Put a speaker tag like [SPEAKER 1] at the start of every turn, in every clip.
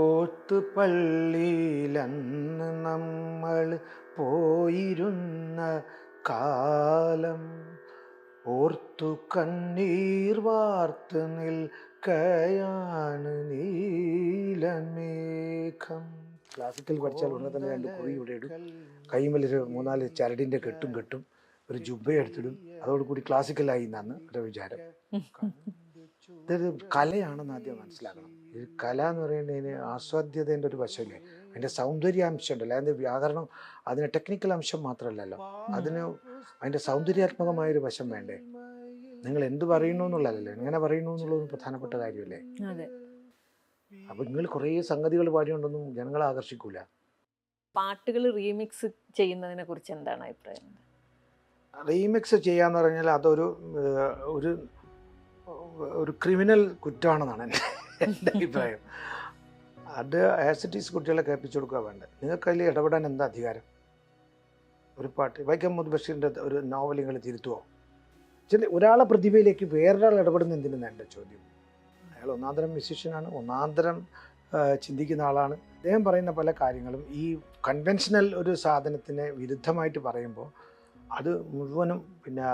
[SPEAKER 1] ഓത്തുപള്ളിയിലന്ന് നമ്മൾ പോയിരുന്ന കാലം ഓർത്തു കണ്ണീർ വാർത്ത് നിൽക്കയാണ് നീലമേഘം. ക്ലാസിക്കൽ പഠിച്ചാൽ ഉടനെ തന്നെ രണ്ട് കുറി ഇവിടെ ഇടും. കൈമൽ മൂന്നാൽ ചരടിന്റെ കെട്ടും കെട്ടും ഒരു ജുബ്ബ എടുത്തിടും. അതോടുകൂടി ക്ലാസിക്കലായി എന്നാണ് ഒരു വിചാരം. ഇതൊരു കലയാണെന്ന് ആദ്യം മനസ്സിലാക്കണം. ഈ കല എന്ന് പറയുന്നതിന് ആസ്വാദ്യതേന്റെ ഒരു വശമില്ലേ? അതിന്റെ സൗന്ദര്യാംശം ഉണ്ടല്ലോ അതിന്റെ വ്യാകരണം അതിന് ടെക്നിക്കൽ അംശം മാത്രമല്ലല്ലോ. അതിന് അതിന്റെ സൗന്ദര്യാത്മകമായൊരു വശം വേണ്ടേ? നിങ്ങൾ എന്ത് പറയുന്നു എന്നുള്ളതല്ലേ? എങ്ങനെ പറയുന്നു എന്നുള്ളതൊരു പ്രധാനപ്പെട്ട കാര്യമല്ലേ? അപ്പൊ നിങ്ങൾ കുറേ സംഗതികൾ പാടിയുണ്ടെന്നും ജനങ്ങളെ ആകർഷിക്കൂല.
[SPEAKER 2] പാട്ടുകൾ റീമിക്സ് ചെയ്യുന്നതിനെ കുറിച്ച് എന്താണ് അഭിപ്രായം?
[SPEAKER 1] റീമിക്സ് ചെയ്യാന്ന് പറഞ്ഞാൽ അതൊരു ഒരു ഒരു ക്രിമിനൽ കുറ്റമാണെന്നാണ് എന്റെ എന്റെ അഭിപ്രായം. അത് ആസ് ഇറ്റ് ഈസ് കുട്ടികളെ കേൾപ്പിച്ചു കൊടുക്കുക വേണ്ട നിങ്ങൾക്ക് അതിൽ ഇടപെടാൻ എന്താ അധികാരം? ഒരു പാട്ട്. വൈക്കം മുഹമ്മദ് ബഷീറിന്റെ ഒരു നോവൽ നിങ്ങൾ തിരുത്തുമോ ചില ഒരാളെ പ്രതിഭയിലേക്ക് വേറൊരാൾ ഇടപെടുന്ന എന്തിനാണ് എന്റെ ചോദ്യം? അയാൾ ഒന്നാന്തരം മ്യൂസീഷ്യനാണ് ഒന്നാന്തരം ചിന്തിക്കുന്ന ആളാണ്. അദ്ദേഹം പറയുന്ന പല കാര്യങ്ങളും ഈ കൺവെൻഷനൽ ഒരു സാധനത്തിന് വിരുദ്ധമായിട്ട് പറയുമ്പോൾ അത് മുഴുവനും പിന്നെ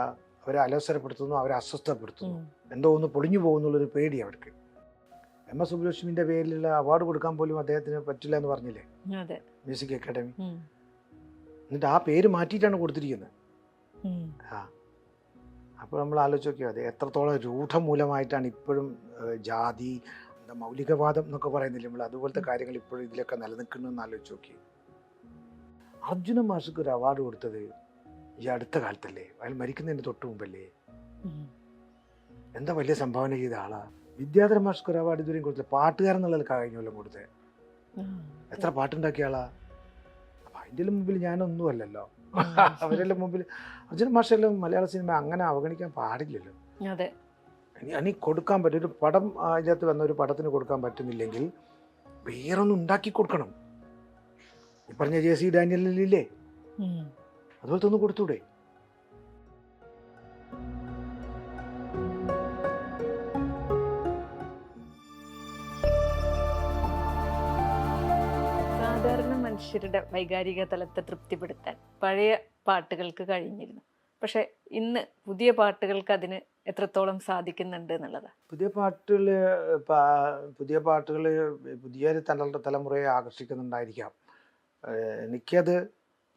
[SPEAKER 1] അവരെ അലോസരപ്പെടുത്തുന്നു അവരെ അസ്വസ്ഥപ്പെടുത്തുന്നു. എന്തോ ഒന്ന് പൊളിഞ്ഞു പോകുന്നുള്ളൊരു പേടി അവർക്ക്. എം എസ് സുബ്ബലക്ഷ്മിന്റെ പേരിലുള്ള അവാർഡ് കൊടുക്കാൻ പോലും അദ്ദേഹത്തിന് പറ്റില്ല എന്ന് പറഞ്ഞില്ലേ? Music academy. എന്നിട്ട് ആ പേര് മാറ്റിയിട്ടാണ് കൊടുത്തിരിക്കുന്നത്. ആ. അപ്പോൾ നമ്മൾ ആലോചിച്ച് നോക്കിയാൽ അതെ എത്രത്തോളം രൂഢമൂലമായിട്ടാണ് ഇപ്പോഴും ജാതി എന്താ മൗലികവാദം എന്നൊക്കെ പറയുന്നില്ല നമ്മൾ? അതുപോലത്തെ കാര്യങ്ങൾ ഇപ്പോഴും ഇതിലൊക്കെ നിലനിൽക്കുന്നു എന്ന് ആലോചിച്ച് നോക്കി അർജുന മാഷക്ക് ഒരു അവാർഡ് കൊടുത്തത് ഈ അടുത്ത കാലത്തല്ലേ? അയാൾ മരിക്കുന്നതിന് തൊട്ട് മുമ്പല്ലേ? എന്താ വലിയ സംഭാവന ചെയ്ത ആളാ? വിദ്യാധര മാഷ്കർ അവാർഡ് ഇതുവരെയും കൊടുത്തില്ല. പാട്ടുകാരൻ എന്നുള്ള കഴിഞ്ഞ കൊല്ലം കൊടുത്തത് എത്ര പാട്ടുണ്ടാക്കിയ ആളാ? അപ്പൊ അതിന്റെ മുമ്പിൽ ഞാനൊന്നും
[SPEAKER 2] അല്ലല്ലോ.
[SPEAKER 1] അവരെല്ലാം മുമ്പിൽ അർജുന മാഷെല്ലാം മലയാള സിനിമ അങ്ങനെ അവഗണിക്കാൻ പാടില്ലല്ലോ.
[SPEAKER 2] അതെ.
[SPEAKER 1] ഇനി കൊടുക്കാൻ പറ്റും. ഒരു പടം അതിനകത്ത് വന്ന ഒരു പടത്തിന് കൊടുക്കാൻ പറ്റുന്നില്ലെങ്കിൽ വേറൊന്നും ഉണ്ടാക്കി കൊടുക്കണം. ഈ പറഞ്ഞ ജെ സി ഡാനിയലില്ലേ
[SPEAKER 2] ഉം.
[SPEAKER 1] തന്നെ കൊടുത്തൂടെ
[SPEAKER 2] സാധാരണ മനുഷ്യരുടെ വൈകാരിക തലത്തെ തൃപ്തിപ്പെടുത്താൻ പഴയ പാട്ടുകൾക്ക് കഴിഞ്ഞിരുന്നു. പക്ഷെ ഇന്ന് പുതിയ പാട്ടുകൾക്ക് അതിന് എത്രത്തോളം സാധിക്കുന്നുണ്ട് എന്നുള്ളതാണ്
[SPEAKER 1] പുതിയ പാട്ടുകൾ പുതിയ പാട്ടുകൾ പുതിയൊരു തല തലമുറയെ ആകർഷിക്കുന്നുണ്ടായിരിക്കാം. എനിക്കത്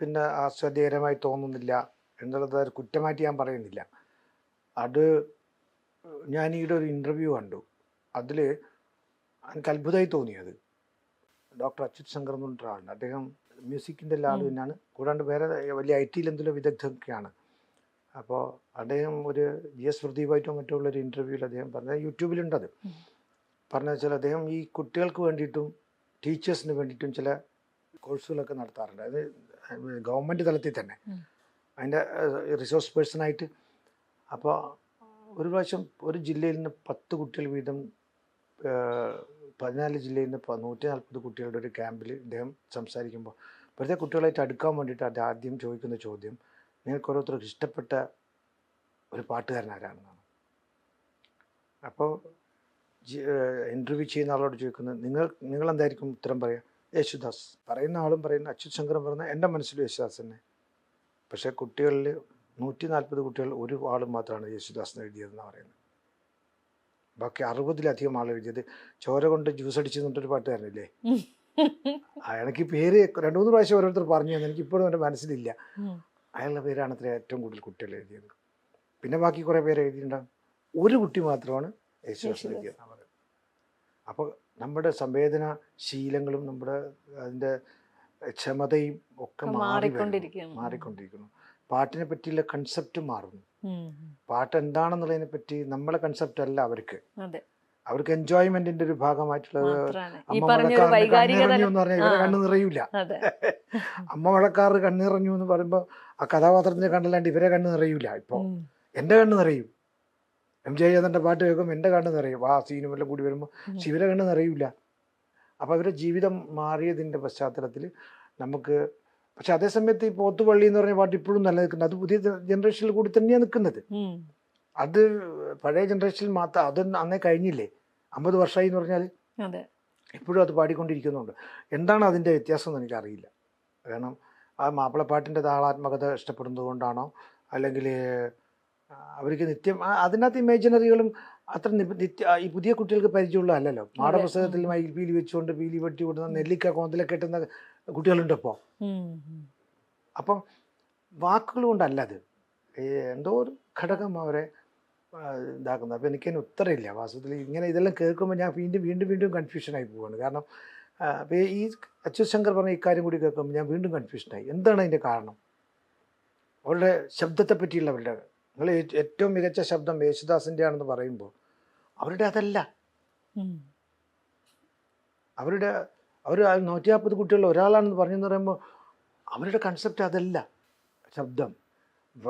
[SPEAKER 1] പിന്നെ ആസ്വാദ്യകരമായി തോന്നുന്നില്ല എന്നുള്ളത് ഒരു കുറ്റമായിട്ട് ഞാൻ പറയുന്നില്ല. അത് ഞാൻ ഈയിടെ ഒരു ഇന്റർവ്യൂ കണ്ടു. അതിൽ എനിക്ക് അത്ഭുതമായി തോന്നിയത്. ഡോക്ടർ അച്യുത് ശങ്കർ എന്ന് പറഞ്ഞ ആളുണ്ട് അദ്ദേഹം മ്യൂസിക്കിന്റെ എല്ലാ
[SPEAKER 2] ഉം.
[SPEAKER 1] തന്നെയാണ്. കൂടാണ്ട് വേറെ വലിയ ഐ ടിയിൽ എന്തെങ്കിലും വിദഗ്ധമൊക്കെയാണ് അപ്പോൾ അദ്ദേഹം ഒരു ജി എസ് പ്രദീപായിട്ടോ മറ്റോ ഉള്ള ഒരു ഇന്റർവ്യൂവിൽ അദ്ദേഹം പറഞ്ഞത് യൂട്യൂബിലുണ്ടത്. പറഞ്ഞ വെച്ചാൽ അദ്ദേഹം ഈ കുട്ടികൾക്ക് വേണ്ടിയിട്ടും ടീച്ചേഴ്സിന് വേണ്ടിയിട്ടും ചില കോഴ്സുകളൊക്കെ നടത്താറുണ്ട്. അത് ഗവൺമെന്റ് തലത്തിൽ തന്നെ. അതിന്റെ റിസോഴ്സ് പേഴ്സണായിട്ട് അപ്പോൾ ഒരു പ്രാവശ്യം ഒരു ജില്ലയിൽ നിന്ന് പത്ത് കുട്ടികൾ വീതം പതിനാല് ജില്ലയിൽ നിന്ന് നൂറ്റി നാൽപ്പത് കുട്ടികളുടെ ഒരു ക്യാമ്പിൽ ഇദ്ദേഹം സംസാരിക്കുമ്പോൾ വെറുതെ കുട്ടികളായിട്ട് അടുക്കാൻ വേണ്ടിയിട്ട് അത് ആദ്യം ചോദിക്കുന്ന ചോദ്യം നിങ്ങൾക്ക് ഓരോരുത്തർക്ക് ഇഷ്ടപ്പെട്ട ഒരു പാട്ടുകാരൻ ആരാണെന്നാണ്? അപ്പോൾ ഇന്റർവ്യൂ ചെയ്യുന്ന ആളോട് ചോദിക്കുന്നത് നിങ്ങൾ നിങ്ങൾ എന്തായിരിക്കും ഉത്തരം പറയുക യേശുദാസ് പറയുന്ന ആളും പറയുന്ന അച്യുത് ശങ്കറും പറയുന്ന എന്റെ മനസ്സിൽ യേശുദാസ് തന്നെ പക്ഷേ കുട്ടികളിൽ നൂറ്റി നാൽപ്പത് കുട്ടികൾ ഒരു ആളും മാത്രമാണ് യേശുദാസ് എഴുതിയതെന്ന് പറയുന്നത്. ബാക്കി അറുപതിലധികം ആൾ എഴുതിയത്. ചോര കൊണ്ട് ജ്യൂസ് അടിച്ചു എന്നിട്ടൊരു പാട്ടുകാരനില്ലേ? അയാൾക്ക് പേര് രണ്ടു മൂന്ന് പ്രാവശ്യം ഓരോരുത്തർ പറഞ്ഞു തന്നെ. എനിക്ക് ഇപ്പോഴും എന്റെ മനസ്സിലില്ല. അയാളുടെ പേരാണ് അത്ര ഏറ്റവും കൂടുതൽ കുട്ടികൾ എഴുതിയത്. പിന്നെ ബാക്കി കുറേ പേര് എഴുതിയിട്ടുണ്ടാകും ഒരു കുട്ടി മാത്രമാണ് യേശുദാസ്
[SPEAKER 2] യേശുദാസ്.
[SPEAKER 1] എഴുതിയതെന്ന് പറയുന്നത്. അപ്പോൾ നമ്മുടെ സംവേദന ശീലങ്ങളും നമ്മുടെ അതിന്റെ ക്ഷമതയും ഒക്കെ മാറി
[SPEAKER 2] മാറിക്കൊണ്ടിരിക്കുന്നു.
[SPEAKER 1] മാറിക്കൊണ്ടിരിക്കുന്നു. പാട്ടിനെ പറ്റിയുള്ള കൺസെപ്റ്റ് മാറുന്നു. പാട്ട് എന്താണെന്നുള്ളതിനെ പറ്റി നമ്മളെ കൺസെപ്റ്റ് അല്ല അവർക്ക്. അവർക്ക് എൻജോയ്മെന്റിന്റെ ഒരു ഭാഗമായിട്ടുള്ളത് അമ്മ മഴക്കാറിന്
[SPEAKER 2] വൈകാരിക
[SPEAKER 1] എന്ന് പറഞ്ഞാൽ ഇവരെ കണ്ണു നിറയൂല. അമ്മ മഴക്കാറ് കണ്ണിറഞ്ഞു എന്ന് പറയുമ്പോൾ ആ കഥാപാത്രത്തിന്റെ കണ്ടല്ലാണ്ട് ഇവരെ കണ്ണു നിറയൂല ഇപ്പൊ. എന്റെ കണ്ണു നിറയും. എം ജെ ജയന്തന്റെ പാട്ട് കേൾക്കുമ്പോൾ എന്റെ കണ്ണ് നിറയും ആ സീനും എല്ലാം കൂടി വരുമ്പോൾ ശിവരെ കണ്ണ് നിറയില്ല അപ്പോൾ അവരുടെ ജീവിതം മാറിയതിന്റെ പശ്ചാത്തലത്തിൽ നമുക്ക് പക്ഷെ അതേസമയത്ത് ഈ പോത്തുപള്ളി എന്ന് പറഞ്ഞ പാട്ട് ഇപ്പോഴും നല്ല നിൽക്കുന്നത് അത് പുതിയ ജനറേഷനിൽ കൂടി തന്നെയാണ് നിൽക്കുന്നത്. അത് പഴയ ജനറേഷനിൽ മാത്രം അതൊന്നും അന്നേ കഴിഞ്ഞില്ലേ? അമ്പത് വർഷമായി എന്ന് പറഞ്ഞാൽ ഇപ്പോഴും അത് പാടിക്കൊണ്ടിരിക്കുന്നുണ്ട്. എന്താണ് അതിന്റെ വ്യത്യാസം എന്ന് എനിക്കറിയില്ല. കാരണം ആ മാപ്പിളപ്പാട്ടിന്റെ താളാത്മകത ഇഷ്ടപ്പെടുന്നത് കൊണ്ടാണോ? അല്ലെങ്കിൽ അവർക്ക് നിത്യം അതിനകത്ത് ഇമേജിനറികളും അത്ര നിത്യ ഈ പുതിയ കുട്ടികൾക്ക് പരിചയമുള്ള അല്ലല്ലോ പാഠപുസ്തകത്തിൽ മയിൽ പീലി വെച്ചുകൊണ്ട് പീലി വെട്ടി കൊണ്ട് നെല്ലിക്ക കോന്തലൊക്കെ കെട്ടുന്ന കുട്ടികളുണ്ട് ഇപ്പോൾ. അപ്പം വാക്കുകൾ കൊണ്ടല്ല അത്. എന്തോ ഒരു ഘടകം അവരെ ഇതാക്കുന്നത്. അപ്പോൾ എനിക്കതിന് ഉത്തരമില്ല. വാസ്തവത്തിൽ ഇങ്ങനെ ഇതെല്ലാം കേൾക്കുമ്പോൾ ഞാൻ വീണ്ടും വീണ്ടും വീണ്ടും കൺഫ്യൂഷനായി പോവാണ്. കാരണം അപ്പോൾ ഈ അച്യുത് ശങ്കർ പറഞ്ഞ ഇക്കാര്യം കൂടി കേൾക്കുമ്പോൾ ഞാൻ വീണ്ടും കൺഫ്യൂഷനായി. എന്താണ് അതിന്റെ കാരണം? അവരുടെ ശബ്ദത്തെ പറ്റിയുള്ള അവരുടെ നിങ്ങൾ ഏറ്റവും മികച്ച ശബ്ദം യേശുദാസിന്റെ ആണെന്ന് പറയുമ്പോൾ അവരുടെ അതല്ല. അവരുടെ അവർ നൂറ്റി നാൽപ്പത് കുട്ടികളിൽ ഒരാളാണെന്ന് പറഞ്ഞെന്ന് പറയുമ്പോൾ അവരുടെ കൺസെപ്റ്റ് അതല്ല. ശബ്ദം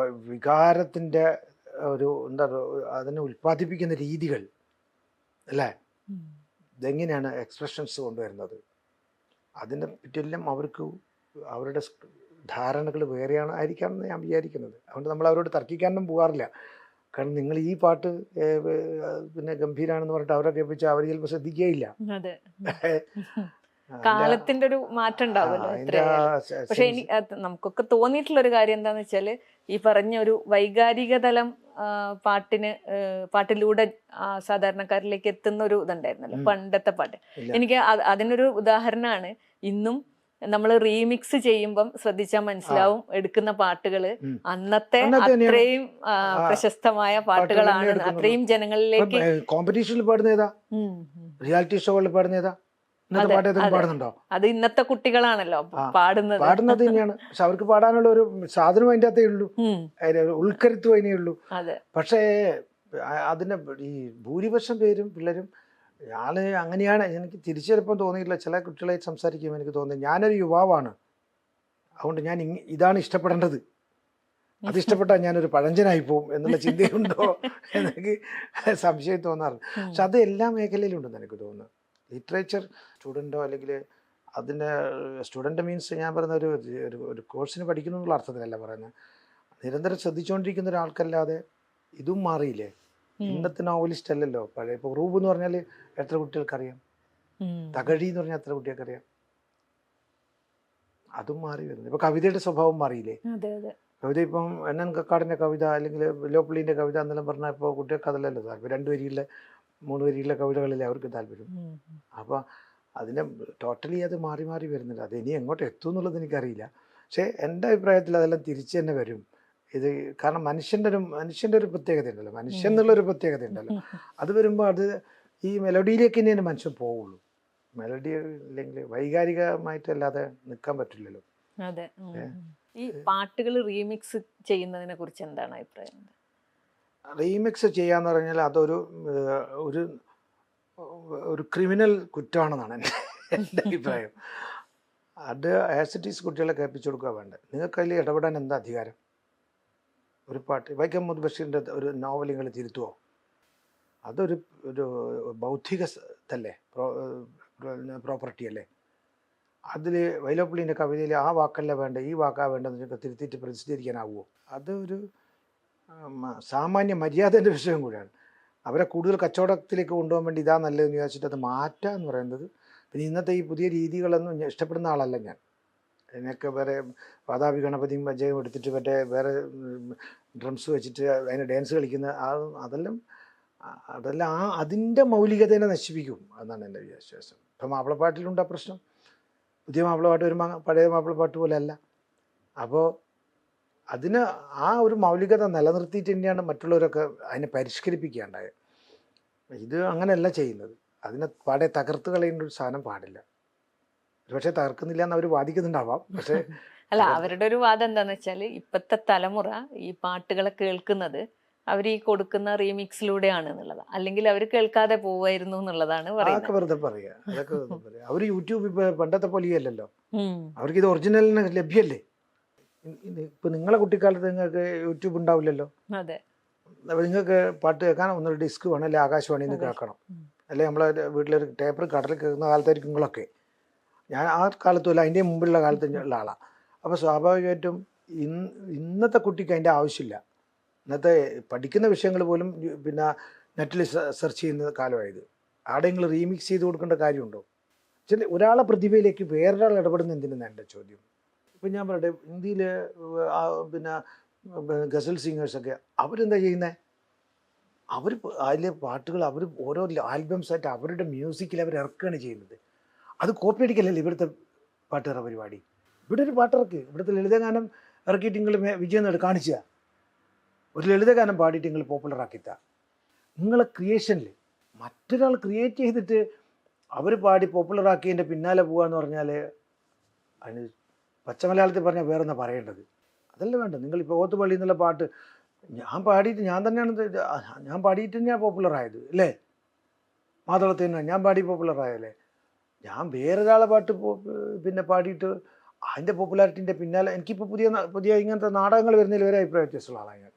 [SPEAKER 1] വികാരത്തിന്റെ ഒരു എന്താ പറയുക അതിനെ ഉൽപ്പാദിപ്പിക്കുന്ന രീതികൾ. അല്ലേ. ഇതെങ്ങനെയാണ് എക്സ്പ്രഷൻസ് കൊണ്ടുവരുന്നത്? അതിനെ പറ്റിയെല്ലാം അവർക്ക് അവരുടെ ധാരണകൾ വേറെയാണ് ആയിരിക്കാമെന്ന് ഞാൻ വിചാരിക്കുന്നത്. അതുകൊണ്ട് നമ്മൾ അവരോട് തർക്കിക്കാനൊന്നും പോകാറില്ല. കാരണം നിങ്ങൾ ഈ പാട്ട് പിന്നെ ഗംഭീരാണെന്ന് പറഞ്ഞിട്ട് അവരെ കേൾപ്പിച്ചാൽ അവർ ചിലപ്പോൾ ശ്രദ്ധിക്കുകയില്ല.
[SPEAKER 2] കാലത്തിന്റെ ഒരു മാറ്റം ഉണ്ടാവുമല്ലോ പക്ഷെ എനിക്ക് നമുക്കൊക്കെ തോന്നിയിട്ടുള്ള ഒരു കാര്യം എന്താന്ന് വെച്ചാൽ ഈ പറഞ്ഞ ഒരു വൈകാരിക തലം പാട്ടിന് പാട്ടിലൂടെ സാധാരണക്കാരിലേക്ക് എത്തുന്ന ഒരു ഇതുണ്ടായിരുന്നല്ലോ പണ്ടത്തെ പാട്ട്. എനിക്ക് അതിനൊരു ഉദാഹരണമാണ് ഇന്നും നമ്മൾ റീമിക്സ് ചെയ്യുമ്പം ശ്രദ്ധിച്ചാൽ മനസ്സിലാവും എടുക്കുന്ന
[SPEAKER 1] പാട്ടുകൾ.
[SPEAKER 2] അന്നത്തെ അത്രയും പ്രശസ്തമായ പാട്ടുകളാണ്. അത്രയും ജനങ്ങളിലേക്ക്
[SPEAKER 1] കോമ്പറ്റീഷനിൽ പാടുന്ന ഏതാ?
[SPEAKER 2] ഉം, ഉം.
[SPEAKER 1] റിയാലിറ്റി ഷോകളിൽ പാടുന്നതാ
[SPEAKER 2] അതെ,
[SPEAKER 1] പാട്ട് പാടുന്നുണ്ടോ?
[SPEAKER 2] അത് ഇന്നത്തെ കുട്ടികളാണല്ലോ പാടുന്നത്.
[SPEAKER 1] പാടുന്നത് തന്നെയാണ്. പക്ഷെ അവർക്ക് പാടാനുള്ള ഒരു സാധനം അതിന്റെ അകത്തേ ഉള്ളൂ.
[SPEAKER 2] ഉൾക്കരുത്തു
[SPEAKER 1] അതിന് അതിനേ ഉള്ളൂ പക്ഷേ അതിന്റെ ഈ ഭൂരിപക്ഷം പേരും പിള്ളേരും ഞാൻ അങ്ങനെയാണ്. എനിക്ക് തിരിച്ചു ചിലപ്പം തോന്നിയിട്ടില്ല. ചില കുട്ടികളെ സംസാരിക്കുമ്പോൾ എനിക്ക് തോന്നി. ഞാനൊരു യുവാവാണ്. അതുകൊണ്ട് ഞാൻ ഇതാണ് ഇഷ്ടപ്പെടേണ്ടത്. അത് ഇഷ്ടപ്പെട്ടാൽ ഞാനൊരു പഴഞ്ചനായി പോവും എന്നുള്ള ചിന്തയുണ്ടോ എനിക്ക് സംശയം തോന്നാറുണ്ട് പക്ഷെ അത് എല്ലാ മേഖലയിലും ഉണ്ടെന്ന് എനിക്ക് തോന്നുന്നു. ലിറ്ററേച്ചർ സ്റ്റുഡന്റോ അല്ലെങ്കിൽ അതിന്റെ സ്റ്റുഡന്റ് മീൻസ് ഞാൻ പറയുന്ന ഒരു ഒരു ഒരു കോഴ്സിന് പഠിക്കുന്നു എന്നുള്ള അർത്ഥത്തിലല്ല പറയുന്നത്. നിരന്തരം ശ്രദ്ധിച്ചുകൊണ്ടിരിക്കുന്ന ഒരാൾക്കല്ലാതെ ഇതും മാറിയില്ലേ? ഇന്നത്തെ നോവലിസ്റ്റ് അല്ലല്ലോ. പഴയ ഇപ്പോൾ റൂബ് എന്ന് പറഞ്ഞാൽ എത്ര കുട്ടികൾക്കറിയാം?
[SPEAKER 2] അറിയാം
[SPEAKER 1] തകഴി എന്ന് പറഞ്ഞാൽ എത്ര കുട്ടികൾക്കറിയാം? അതും മാറി വരുന്നു. ഇപ്പൊ കവിതയുടെ സ്വഭാവം മാറിയില്ലേ? കവിത ഇപ്പം എൻ എൻ കക്കാടിന്റെ കവിത അല്ലെങ്കിൽ ലോപ്പള്ളിന്റെ കവിത എന്നെല്ലാം പറഞ്ഞാൽ ഇപ്പോൾ കുട്ടികൾക്ക് അതല്ലല്ലോ താല്പര്യം. രണ്ട് വരിയിലെ മൂന്ന് വരിയിലെ കവിതകളിലെ അവർക്ക് താല്പര്യം. അപ്പൊ അതിനെ ടോട്ടലി അത് മാറി മാറി വരുന്നില്ല. അത് ഇനി എങ്ങോട്ട് എത്തും എന്നുള്ളത് എനിക്കറിയില്ല. പക്ഷേ എന്റെ അഭിപ്രായത്തിൽ അതെല്ലാം തിരിച്ചു തന്നെ വരും. ഇത് കാരണം മനുഷ്യന്റെ ഒരു മനുഷ്യന്റെ ഒരു പ്രത്യേകത ഉണ്ടല്ലോ മനുഷ്യൻ എന്നുള്ളൊരു പ്രത്യേകത ഉണ്ടല്ലോ അത് വരുമ്പോൾ അത് ഈ മെലഡിയിലേക്ക് തന്നെയാണ് മനുഷ്യൻ പോവുള്ളൂ. മെലഡി അല്ലെങ്കിൽ വൈകാരികമായിട്ടല്ലാതെ നിൽക്കാൻ പറ്റില്ലല്ലോ.
[SPEAKER 2] അതെ. ഈ പാട്ടുകൾ റീമിക്സ് ചെയ്യുന്നതിനെ കുറിച്ച് എന്താണ് അഭിപ്രായം?
[SPEAKER 1] റീമിക്സ് ചെയ്യാന്ന് പറഞ്ഞാൽ അതൊരു ഒരു ഒരു ക്രിമിനൽ കുറ്റമാണെന്നാണ് എന്റെ എന്റെ അഭിപ്രായം. അത് ആസ് ഇറ്റ് ഈസ് കുട്ടികളെ കേൾപ്പിച്ചു കൊടുക്കുക വേണ്ടത്. നിങ്ങൾക്ക് അതിൽ ഇടപെടാൻ എന്താ അധികാരം? ഒരു പാട്ട്. വൈക്കം മുഹമ്മദ് ബഷീറിന്റെ ഒരു നോവൽ നിങ്ങൾ തിരുത്തുവോ? അതൊരു ഒരു ബൗദ്ധിക തല്ലേ ഇതല്ലേ? പ്രോപ്പർട്ടി അല്ലേ? അതിൽ വൈലോപ്പിള്ളിന്റെ കവിതയിൽ ആ വാക്കല്ല വേണ്ട ഈ വാക്കാ വേണ്ടതെന്ന് നിങ്ങൾക്ക് തിരുത്തിയിട്ട് പ്രസിദ്ധീകരിക്കാനാവുമോ അതൊരു സാമാന്യ മര്യാദന്റെ വിഷയം കൂടിയാണ്. അവരെ കൂടുതൽ കച്ചവടത്തിലേക്ക് കൊണ്ടുപോകാൻ വേണ്ടി ഇതാ നല്ലതെന്ന് വിചാരിച്ചിട്ട് അത് മാറ്റുക എന്ന് പറയുന്നത് പിന്നെ ഇന്നത്തെ ഈ പുതിയ രീതികളൊന്നും ഇഷ്ടപ്പെടുന്ന ആളല്ല ഞാൻ. അതിനൊക്കെ വേറെ വാതാപി ഗണപതിയും വജയം എടുത്തിട്ട് മറ്റേ വേറെ ഡ്രംസ് വെച്ചിട്ട് അതിന് ഡാൻസ് കളിക്കുന്ന അതെല്ലാം അതെല്ലാം ആ അതിന്റെ മൗലികതയെ നശിപ്പിക്കും. എന്നാണ് എന്റെ വിശ്വാസം. ഇപ്പം മാപ്പിളപ്പാട്ടിലുണ്ട് ആ പ്രശ്നം. പുതിയ മാപ്പിളപ്പാട്ട് വരുമ്പോൾ പഴയ മാപ്പിളപ്പാട്ട് പോലെ അല്ല അപ്പോൾ അതിന് ആ ഒരു മൗലികത നിലനിർത്തിയിട്ട് തന്നെയാണ് മറ്റുള്ളവരൊക്കെ അതിനെ പരിഷ്കരിപ്പിക്കുകയുണ്ടായത് ഇത് അങ്ങനെയല്ല ചെയ്യുന്നത്. അതിനെ പാടെ തകർത്ത് കളയേണ്ട ഒരു സാധനം പാടില്ല. പക്ഷേ തകർക്കുന്നില്ല എന്ന് അവർ വാദിക്കുന്നുണ്ടാവാം. പക്ഷേ
[SPEAKER 2] അല്ല അവരുടെ ഒരു വാദം എന്താണെന്ന് വെച്ചാൽ ഇപ്പോഴത്തെ തലമുറ ഈ പാട്ടുകളെ കേൾക്കുന്നത് അവർ ഈ കൊടുക്കുന്ന റീമിക്സിലൂടെയാണ് എന്നുള്ളത്. അല്ലെങ്കിൽ അവർ കേൾക്കാതെ പോവായിരുന്നു എന്നുള്ളതാണ്
[SPEAKER 1] അതൊക്കെ വെറുതെ അതൊക്കെ വെറുതെ അവർ യൂട്യൂബ് പണ്ടത്തെ പോലെയല്ലല്ലോ. അവർക്ക് ഇത് ഒറിജിനലിന് ലഭ്യല്ലേ? ഇപ്പൊ നിങ്ങളെ കുട്ടിക്കാലത്ത് നിങ്ങൾക്ക് യൂട്യൂബ് ഉണ്ടാവില്ലല്ലോ?
[SPEAKER 2] അതെ.
[SPEAKER 1] നിങ്ങൾക്ക് പാട്ട് കേൾക്കാൻ ഒന്നൊരു ഡിസ്ക് വേണം അല്ലെങ്കിൽ ആകാശവാണി നിന്ന്. കേൾക്കണം.
[SPEAKER 2] അല്ലെ
[SPEAKER 1] അല്ലെങ്കിൽ നമ്മളെ വീട്ടിലൊരു ടേപ്പർ കടലിൽ കേൾക്കുന്ന കാലത്തായിരിക്കും നിങ്ങളൊക്കെ. ഞാൻ ആ കാലത്തും അല്ല അതിന്റെ മുമ്പുള്ള കാലത്ത് ഉള്ള ആളാണ് അപ്പോൾ സ്വാഭാവികമായിട്ടും ഇന്ന് ഇന്നത്തെ കുട്ടിക്ക് അതിന്റെ ആവശ്യമില്ല. ഇന്നത്തെ പഠിക്കുന്ന വിഷയങ്ങൾ പോലും പിന്നെ നെറ്റിൽ സെർച്ച് ചെയ്യുന്ന കാലമായത്. ആടെങ്കിലും റീമിക്സ് ചെയ്ത് കൊടുക്കേണ്ട കാര്യമുണ്ടോ? ചില ഒരാളെ പ്രതിഭയിലേക്ക് വേറൊരാൾ ഇടപെടുന്ന എന്തിനാണ് എന്റെ ചോദ്യം? ഇപ്പം ഞാൻ പറയട്ടെ ഇന്ത്യയിൽ പിന്നെ ഗസൽ സിംഗേഴ്സൊക്കെ അവരെന്താ ചെയ്യുന്നത് അവർ അതിലെ പാട്ടുകൾ അവർ ഓരോ ആൽബംസ് ആയിട്ട് അവരുടെ മ്യൂസിക്കിൽ അവർ ഇറക്കുകയാണ് ചെയ്യുന്നത്. അത് കോപ്പി അടിക്കലല്ലേ ഇവിടുത്തെ പാട്ടുകാരുടെ പരിപാടി? ഇവിടെ ഒരു പാട്ടിറക്ക് ഇവിടുത്തെ ലളിതഗാനം ഇറക്കിയിട്ട് നിങ്ങൾ വിജയം നേടി കാണിച്ച. ഒരു ലളിതഗാനം പാടിയിട്ട് നിങ്ങൾ പോപ്പുലർ ആക്കിത്ത നിങ്ങളെ ക്രിയേഷനിൽ മറ്റൊരാൾ ക്രിയേറ്റ് ചെയ്തിട്ട് അവർ പാടി പോപ്പുലർ ആക്കിയതിന്റെ പിന്നാലെ എന്ന് പറഞ്ഞാൽ അതിന് പച്ച മലയാളത്തിൽ പറഞ്ഞാൽ ഒന്നാണ് പറയേണ്ടത്. അതല്ല വേണ്ട നിങ്ങളിപ്പോൾ ഓത്തുപള്ളി എന്നുള്ള പാട്ട് ഞാൻ പാടിയിട്ട് ഞാൻ തന്നെയാണ് ഞാൻ പാടിയിട്ട് തന്നെയാണ് പോപ്പുലർ ആയത് അല്ലേ? മാതളത്തിൽ തന്നെ ഞാൻ പാടി പോപ്പുലർ ആയല്ലേ ഞാൻ വേറൊരാളെ പാട്ട് പിന്നെ പാടിയിട്ട് അതിന്റെ പോപ്പുലാരിറ്റിന്റെ പിന്നാലെ എനിക്കിപ്പോൾ പുതിയ പുതിയ ഇങ്ങനത്തെ നാടകങ്ങൾ വരുന്നതിൽ വരെ അഭിപ്രായ വ്യത്യാസമുള്ള ആളാണ്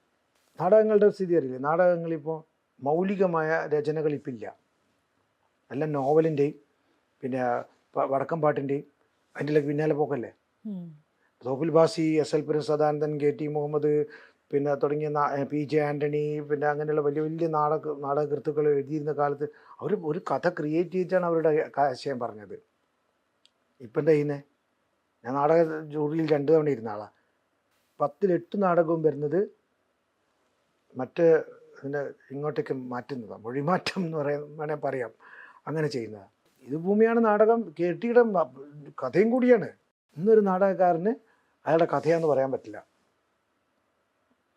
[SPEAKER 1] നാടകങ്ങളുടെ സ്ഥിതി അറിയില്ലേ? നാടകങ്ങളിപ്പോൾ മൗലികമായ രചനകളിപ്പില്ല. എല്ലാം നോവലിന്റെയും പിന്നെ വടക്കം പാട്ടിന്റെയും അതിന്റെ പിന്നാലെ പോക്കല്ലേ?
[SPEAKER 2] സോഫുൽ
[SPEAKER 1] Thoppil Bhasi S L Puram Sadanandan K T Muhammad പിന്നെ തുടങ്ങിയ പി ജെ ആന്റണി പിന്നെ അങ്ങനെയുള്ള വലിയ വലിയ നാടക നാടകകൃത്തുക്കൾ എഴുതിയിരുന്ന കാലത്ത് അവർ ഒരു കഥ ക്രിയേറ്റ് ചെയ്തിട്ടാണ് അവരുടെ ആശയം പറഞ്ഞത്. ഇപ്പം എന്താ ചെയ്യുന്നത് ഞാൻ നാടക ജൂറിയിൽ രണ്ട് തവണ ഇരുന്ന ആളാണ് പത്തിലെട്ട് നാടകവും വരുന്നത് മറ്റ് ഇതിന്റെ ഇങ്ങോട്ടേക്ക് മാറ്റുന്നതാണ് മൊഴിമാറ്റം എന്ന് പറയാൻ വേണേൽ പറയാം. അങ്ങനെ ചെയ്യുന്നത്. ഇത് ഭൂമിയാണ് നാടകം. കേട്ടിയുടെ കഥയും കൂടിയാണ്. ഇന്നൊരു നാടകക്കാരന് അയാളുടെ കഥയാന്ന് പറയാൻ പറ്റില്ല.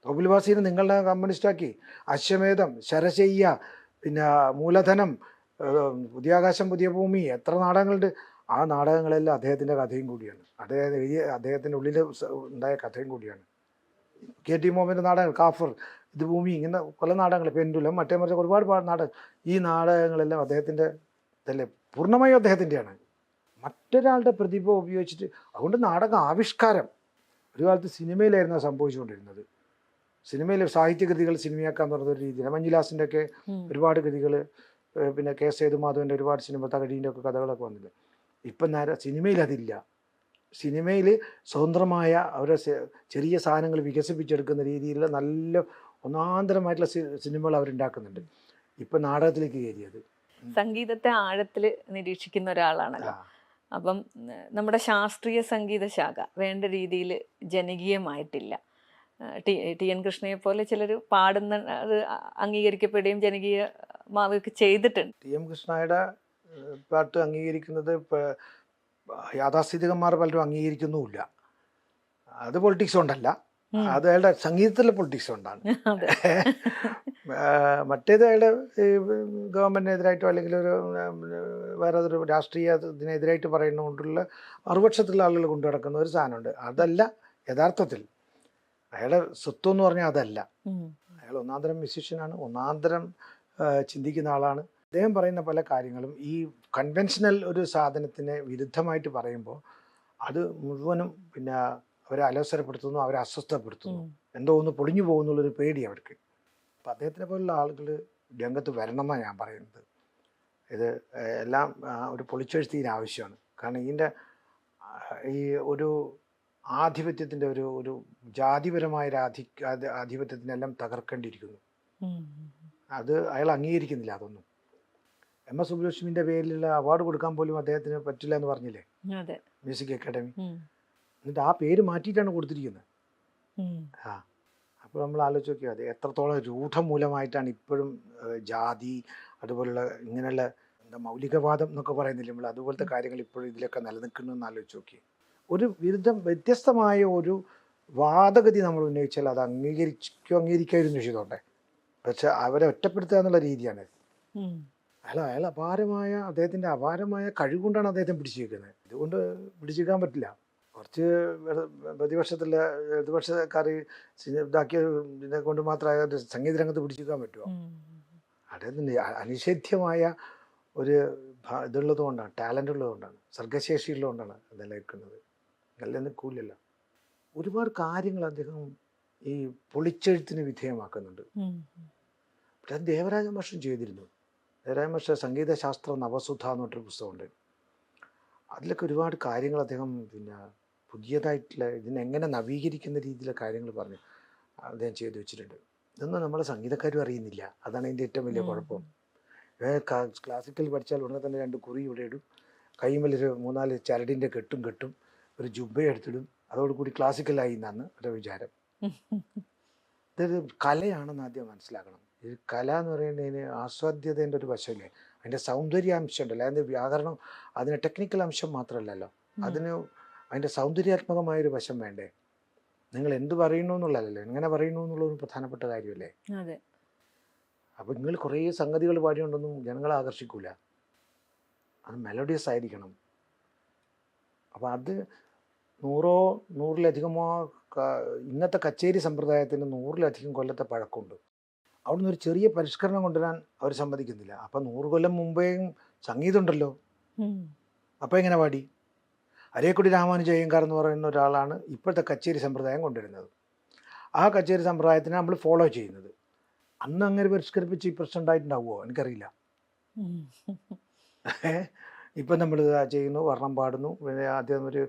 [SPEAKER 1] തോപ്പിൽവാസീനെ നിങ്ങളുടെ കമ്മ്യൂണിസ്റ്റാക്കി. അശ്വമേധം ശരശയ്യ പിന്നെ മൂലധനം പുതിയ ആകാശം പുതിയ ഭൂമി എത്ര നാടകങ്ങളുണ്ട്. ആ നാടകങ്ങളെല്ലാം അദ്ദേഹത്തിന്റെ കഥയും കൂടിയാണ്. അദ്ദേഹം എഴുതിയ അദ്ദേഹത്തിന്റെ ഉള്ളിൽ ഉണ്ടായ കഥയും കൂടിയാണ്. കെ ടി മോമിന്റെ നാടകങ്ങൾ കാഫർ ഇത് ഭൂമി ഇങ്ങനെ പല നാടകങ്ങൾ പെൻഡുലം മറ്റേ മറിച്ച് ഒരുപാട് പാട് നാടകം. ഈ നാടകങ്ങളെല്ലാം അദ്ദേഹത്തിന്റെ ഇതല്ലേ പൂർണമായും അദ്ദേഹത്തിന്റെയാണ്. മറ്റൊരാളുടെ പ്രതിഭ ഉപയോഗിച്ചിട്ട് അതുകൊണ്ട് നാടക ആവിഷ്കാരം. ഒരു കാലത്ത് സിനിമയിലായിരുന്നു സംഭവിച്ചുകൊണ്ടിരുന്നത്. സിനിമയിൽ സാഹിത്യകൃതികൾ സിനിമയാക്കാൻ പറഞ്ഞ ഒരു രീതിയിൽ. മഞ്ജുലാസിന്റെ ഒക്കെ ഒരുപാട് കൃതികൾ പിന്നെ കെ സേതുമാധവന്റെ ഒരുപാട് സിനിമ തകഴീന്റെ ഒക്കെ കഥകളൊക്കെ വന്നില്ല. ഇപ്പം നേരെ സിനിമയിൽ അതില്ല സിനിമയിൽ സ്വതന്ത്രമായ അവരുടെ ചെറിയ സാധനങ്ങൾ വികസിപ്പിച്ചെടുക്കുന്ന രീതിയിലുള്ള നല്ല ഒന്നാന്തരമായിട്ടുള്ള സിനിമകൾ അവരുണ്ടാക്കുന്നുണ്ട്. ഇപ്പം നാടകത്തിലേക്ക് കയറിയത്.
[SPEAKER 2] സംഗീതത്തെ ആഴത്തിൽ നിരീക്ഷിക്കുന്ന
[SPEAKER 1] ഒരാളാണ്
[SPEAKER 2] അപ്പം നമ്മുടെ ശാസ്ത്രീയ സംഗീത ശാഖ വേണ്ട രീതിയിൽ ജനകീയമായിട്ടില്ല. ടി ടി എൻ കൃഷ്ണയെ പോലെ ചിലർ പാടുന്ന അത് അംഗീകരിക്കപ്പെടുകയും ജനകീയമാവുകയൊക്കെ ചെയ്തിട്ടുണ്ട്.
[SPEAKER 1] ടി എം കൃഷ്ണയുടെ പാട്ട് അംഗീകരിക്കുന്നത് യാഥാസ്ഥിതികന്മാർ പലരും അംഗീകരിക്കുന്നുമില്ല. അത് പൊളിറ്റിക്സ് കൊണ്ടല്ല. അത് അയാളുടെ സംഗീതത്തിലെ പൊളിറ്റിക്സ് കൊണ്ടാണ്. മറ്റേത് അയാളുടെ ഗവൺമെന്റിനെതിരായിട്ടോ അല്ലെങ്കിൽ ഒരു വേറെ ഒരു രാഷ്ട്രീയ ഇതിനെതിരായിട്ട് പറയുന്നതുകൊണ്ടുള്ള അറുപക്ഷത്തിലുള്ള ആളുകൾ കൊണ്ടു നടക്കുന്ന ഒരു സാധനമുണ്ട്. അതല്ല യഥാർത്ഥത്തിൽ. അയാളുടെ സ്വത്വം എന്ന് പറഞ്ഞാൽ അതല്ല. അയാൾ ഒന്നാന്തരം മ്യൂസീഷ്യനാണ് ഒന്നാന്തരം ചിന്തിക്കുന്ന ആളാണ്. അദ്ദേഹം പറയുന്ന പല കാര്യങ്ങളും ഈ കൺവെൻഷണൽ ഒരു സാധനത്തിന് വിരുദ്ധമായിട്ട് പറയുമ്പോൾ അത് മുഴുവനും പിന്നെ അവരെ അലോസരപ്പെടുത്തുന്നു അവരെ അസ്വസ്ഥപ്പെടുത്തുന്നു. എന്തോ ഒന്ന് പൊളിഞ്ഞു പോകുന്നുള്ളൊരു പേടി അവർക്ക്. അപ്പം അദ്ദേഹത്തിനെ പോലുള്ള ആളുകൾ രംഗത്ത് വരണം എന്നാണ് ഞാൻ പറയുന്നത്. ഇത് എല്ലാം ഒരു പൊളിച്ചെഴുത്തിന് ആവശ്യമാണ്. കാരണം ഇതിന്റെ ഈ ഒരു ആധിപത്യത്തിന്റെ ഒരു ഒരു ജാതിപരമായ ഒരു ആധി- ആധിപത്യത്തിനെല്ലാം തകർക്കേണ്ടിയിരിക്കുന്നു. അത് അയാൾ അംഗീകരിക്കുന്നില്ല അതൊന്നും. എം എസ് സുബ്രഹ്മണ്യന്റെ പേരിലുള്ള അവാർഡ് കൊടുക്കാൻ പോലും അദ്ദേഹത്തിന് പറ്റില്ല എന്ന് പറഞ്ഞില്ലേ? മ്യൂസിക് അക്കാഡമി എന്നിട്ട് ആ പേര് മാറ്റിയിട്ടാണ് കൊടുത്തിരിക്കുന്നത്. ആ. അപ്പോൾ നമ്മൾ ആലോചിച്ച് നോക്കിയാൽ അത് എത്രത്തോളം രൂഢമൂലമായിട്ടാണ് ഇപ്പോഴും ജാതി അതുപോലുള്ള ഇങ്ങനെയുള്ള എന്താ മൗലികവാദം എന്നൊക്കെ പറയുന്നില്ല നമ്മൾ? അതുപോലത്തെ കാര്യങ്ങൾ ഇപ്പോഴും ഇതിലൊക്കെ നിലനിൽക്കുന്നു എന്ന് ആലോചിച്ച് നോക്കി ഒരു വിരുദ്ധം വ്യത്യസ്തമായ ഒരു വാദഗതി നമ്മൾ ഉന്നയിച്ചാൽ അത് അംഗീകരിക്കോ അംഗീകരിക്കായിരുന്നു ചെയ്തോട്ടെ പക്ഷെ അവരെ ഒറ്റപ്പെടുത്തുക എന്നുള്ള രീതിയാണ്
[SPEAKER 2] ഉം.
[SPEAKER 1] അയാൾ അയാൾ അപാരമായ അദ്ദേഹത്തിന്റെ അപാരമായ കഴിവുകൊണ്ടാണ് അദ്ദേഹത്തെ പിടിച്ചിരിക്കുന്നത്. ഇതുകൊണ്ട് പിടിച്ചിരിക്കാൻ പറ്റില്ല. കുറച്ച് പ്രതിപക്ഷത്തിൽ പ്രതിപക്ഷത്തിലെ ഇടതുപക്ഷക്കാർ ഇതാക്കിയ ഇതിനെ കൊണ്ട് മാത്രമേ സംഗീത രംഗത്ത് പിടിച്ചിരിക്കാൻ പറ്റുമോ അദ്ദേഹത്തിന്റെ അനിഷേധ്യമായ ഒരു ഇതുള്ളത് കൊണ്ടാണ് ടാലന്റ് ഉള്ളത് കൊണ്ടാണ് സർഗശേഷി ഉള്ളതുകൊണ്ടാണ് നിലനിൽക്കുന്നത് നല്ല കൂലല്ല ഒരുപാട് കാര്യങ്ങൾ അദ്ദേഹം ഈ പൊളിച്ചെഴുത്തിന് വിധേയമാക്കുന്നുണ്ട്. പക്ഷെ അത് ദേവരാജ മാഷൻ ചെയ്തിരുന്നു. ദേവരാജ പക്ഷേ സംഗീതശാസ്ത്ര നവസുധ എന്ന് പറഞ്ഞൊരു പുസ്തകമുണ്ട്. അതിലൊക്കെ ഒരുപാട് കാര്യങ്ങൾ അദ്ദേഹം പിന്നെ പുതിയതായിട്ടുള്ള ഇതിനെങ്ങനെ നവീകരിക്കുന്ന രീതിയിലുള്ള കാര്യങ്ങൾ പറഞ്ഞു അദ്ദേഹം ചെയ്തു വെച്ചിട്ടുണ്ട്. ഇതൊന്നും നമ്മളെ സംഗീതക്കാരും അറിയുന്നില്ല. അതാണ് ഇതിന്റെ ഏറ്റവും വലിയ. കുഴപ്പം. ക്ലാസിക്കൽ പഠിച്ചാൽ ഉടനെ തന്നെ രണ്ട് കുറി ഇവിടെ ഇടും. കൈമലൊരു മൂന്നാൽ ചരടിന്റെ കെട്ടും കെട്ടും ഒരു ജുബ്ബ എടുത്തിടും. അതോടുകൂടി ക്ലാസിക്കലായി എന്നാണ് ഒരു വിചാരം. ഇതൊരു കലയാണെന്ന് ആദ്യം മനസ്സിലാക്കണം. ഇത് കല എന്ന് പറയുന്നതിന് ആസ്വാദ്യതേന്റെ ഒരു വശമില്ലേ? അതിന്റെ സൗന്ദര്യാംശം ഉണ്ടല്ലോ അതിന്റെ വ്യാകരണം അതിന് ടെക്നിക്കൽ അംശം മാത്രമല്ലല്ലോ. അതിന് അതിന്റെ സൗന്ദര്യാത്മകമായൊരു വശം വേണ്ടേ? നിങ്ങൾ എന്ത് പറയുന്നു എന്നുള്ളതല്ലോ? എങ്ങനെ പറയുന്നു എന്നുള്ള ഒരു പ്രധാനപ്പെട്ട കാര്യമല്ലേ? അപ്പം നിങ്ങൾ കുറേ സംഗതികൾ പാടിയുണ്ടെന്നും ജനങ്ങളെ ആകർഷിക്കൂല. അത് മെലഡിയസ് ആയിരിക്കണം. അപ്പം അത് നൂറോ നൂറിലധികമോ ഇന്നത്തെ കച്ചേരി സമ്പ്രദായത്തിന് നൂറിലധികം കൊല്ലത്തെ പഴക്കമുണ്ട്. അവിടുന്ന് ഒരു ചെറിയ പരിഷ്കരണം കൊണ്ടുവരാൻ അവർ സമ്മതിക്കുന്നില്ല. അപ്പം നൂറ് കൊല്ലം മുമ്പേയും സംഗീതമുണ്ടല്ലോ. അപ്പം എങ്ങനെ പാടി? അരേക്കുടി രാമാനുജയങ്കാർ എന്ന് പറയുന്ന ഒരാളാണ് ഇപ്പോഴത്തെ കച്ചേരി സമ്പ്രദായം കൊണ്ടുവരുന്നത്. ആ കച്ചേരി സമ്പ്രദായത്തിനെ നമ്മൾ ഫോളോ ചെയ്യുന്നത്. അന്ന് അങ്ങനെ പരിഷ്കരിപ്പിച്ച് ഈ പ്രശ്നം ഉണ്ടായിട്ടുണ്ടാവുമോ? എനിക്കറിയില്ല. ഇപ്പം നമ്മൾ ചെയ്യുന്നു വർണം പാടുന്നു പിന്നെ ആദ്യം ഒരു